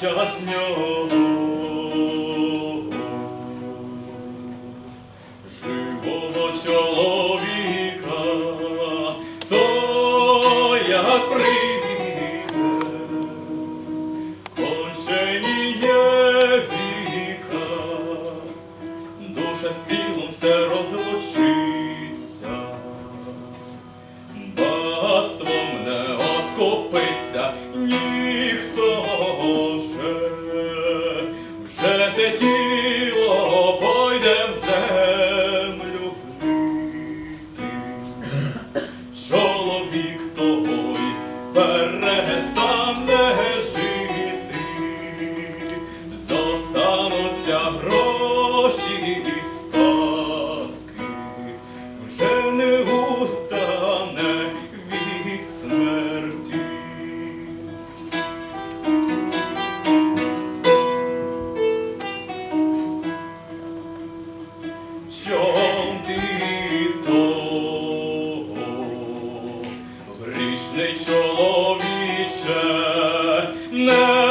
젖으며 вже грішний чоловіче, не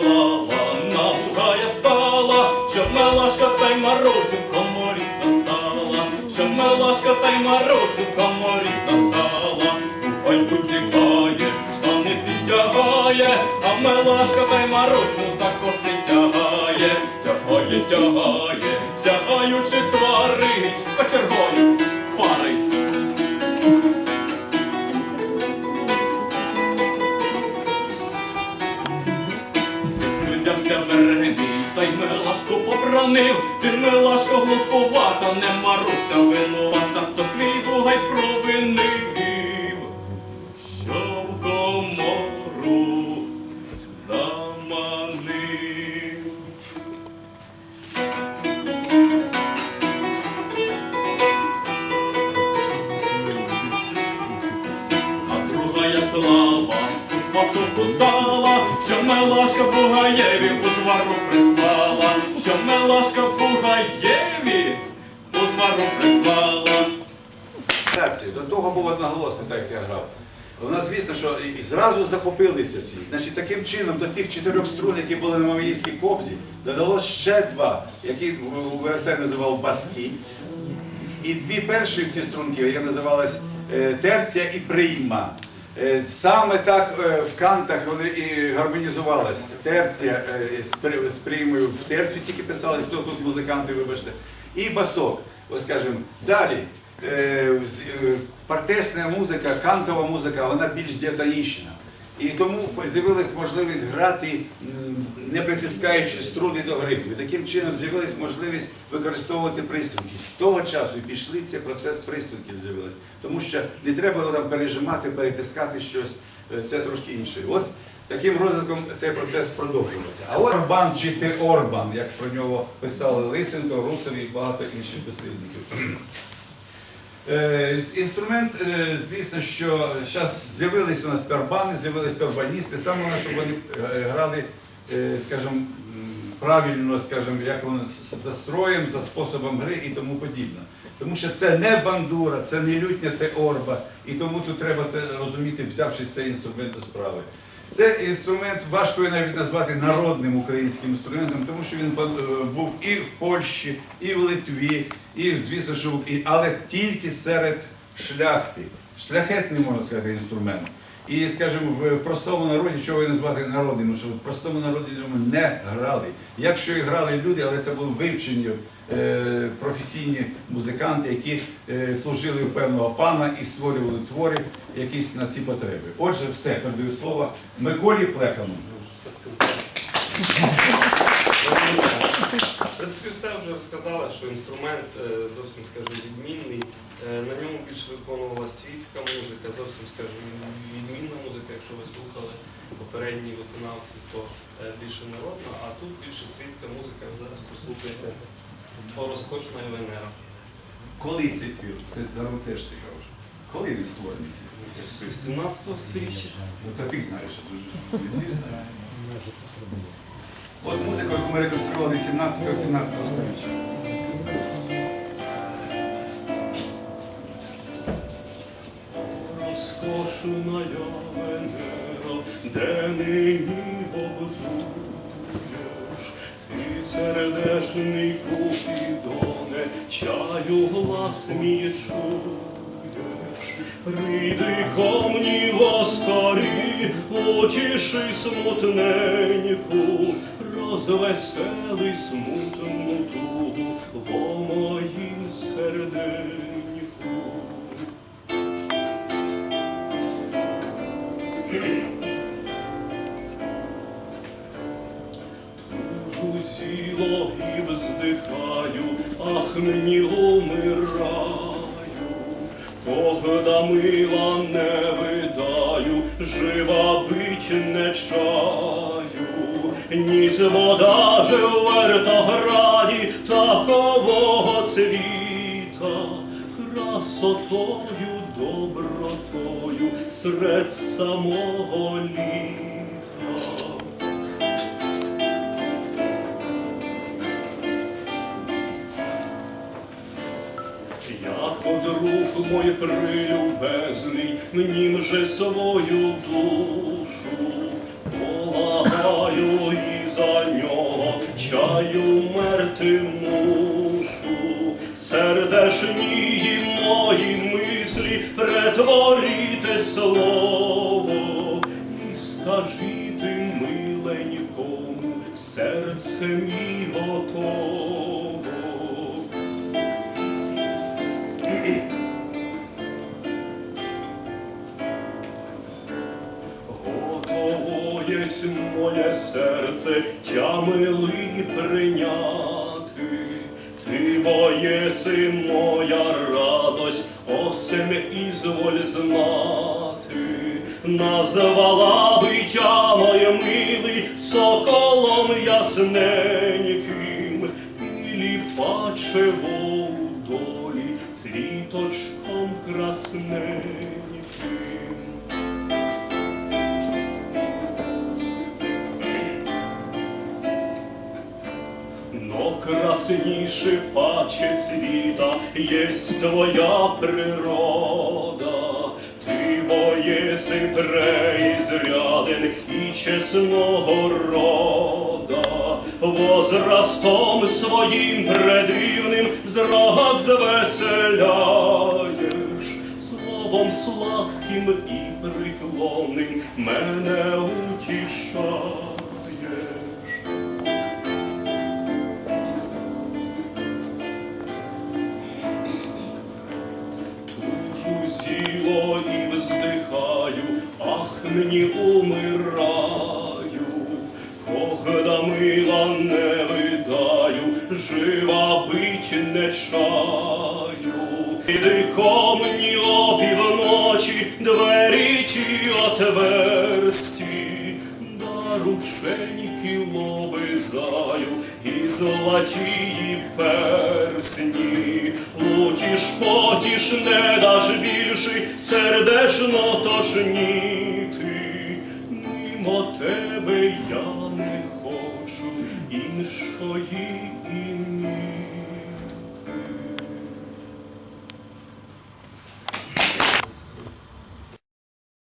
слава я стала, щоб Мелашка та й морозу в коморі застала, щоб Мелашка та й морозу в коморі застала, Кухонь утікає, штани підтягає, а Мелашка та й морозу за коси тягає, тягає, тягає, стала, що Мелашка Бугаєві у звару прислала, що Мелашка Бугаєві у звару прислала. До того був одноголосний, так як я грав. Вона, звісно, що і зразу захопилися ці. Значить, таким чином до тих чотирьох струн, які були на Мамаївській кобзі, додалось ще два, які ВСР називав баски. І дві перші ці струнки, які називались е, терція і прийма. Е, Саме так е, в кантах вони і гармонізувалися. Терція е, з при- приймою в терцію тільки писали, хто тут музиканти, вибачте, і басок. Ось скажімо, далі. Партесна музика, кантова музика, вона більш діатонічна. І тому з'явилась можливість грати, не притискаючи струни до грифу. І таким чином з'явилась можливість використовувати приструнки. З того часу пішли цей процес приструнків з'явилось. Тому що не треба було там пережимати, перетискати щось. Е, Це трошки інше. От таким розвитком цей процес продовжувався. А Орбан чи ти Орбан, як про нього писали Лисенко, Русов і багато інших дослідників. Е, Інструмент, е, звісно, що зараз з'явились у нас тарбани, з'явились тарбаністи. Саме щоб вони грали, скажімо, правильно, скажімо, як воно за строєм, за способом гри і тому подібне. Тому що це не бандура, це не лютня теорба, і тому тут треба це розуміти, взявшись цей інструмент до справи. Це інструмент важко його навіть назвати народним українським інструментом, тому що він е, був і в Польщі, і в Литві, і, звісно, що але тільки серед шляхти. Шляхетний, можна сказати, інструмент. І, скажімо, в простому народі, чого ви назвати народним, що в простому народі на не грали. Якщо і грали люди, але це були вивчені е, професійні музиканти, які е, служили у певного пана і створювали твори якісь на ці потреби. Отже, все, передаю слово Миколі Плекану. В принципі, все вже розказали, що інструмент е, зовсім скажімо, відмінний. Е, На ньому більше виконувалася світська музика, зовсім скажімо, відмінна музика, якщо ви слухали попередні виконавці, то е, більше народна, а тут більше світська музика. Зараз послухаєте по розкошна Венера. Коли цей твір? Це даром теж цікаво. Коли він створений цей твір? З 17 сторіччя. Ну, Це ти знаєш, дуже не всі знають. От музику, яку ми реконструювали 17-18 століття. Розкошена Венера, де нині обзуєш, ти сердешний купідоне, чаю глас мій чуєш. Прийди ко мені воскорі, утіши смутненьку, розвесели смутну тугу во моїм серденьку. Тужу сіло і вздихаю, ах мені умираю, Когда мила не видаю, жива бить не чаю, ні з вода в вертограді такового цвіта, красотою, добротою серед самого літа. Як друг мой прилюбезний, мені вже свою душу за нього чаю мерти мушу. сердешні мої мислі претворіте слово і скажіть миленькому, серце мій готово. Серце, тя милий прийняти. Ти бо єси моя радость, осем ізволь знати. Назвала биття моє милий соколом ясненьким, і паче долі цвіточком красненьким. Красніше паче світа єсть твоя природа, ти бо єси преізряден і чесного рода, возрастом своїм предивним зрак звеселяєш, словом сладким і приклонним мене утішаєш. Ах мені умираю, когда мила не видаю, жива бить не чаю. Іди ко мені опівночі, двері ті отверсті, да рученьки лобизаю, і золоті персні, лучиш потіш не даш більший сердечно тошніти, Бо тебе я не хочу іншої.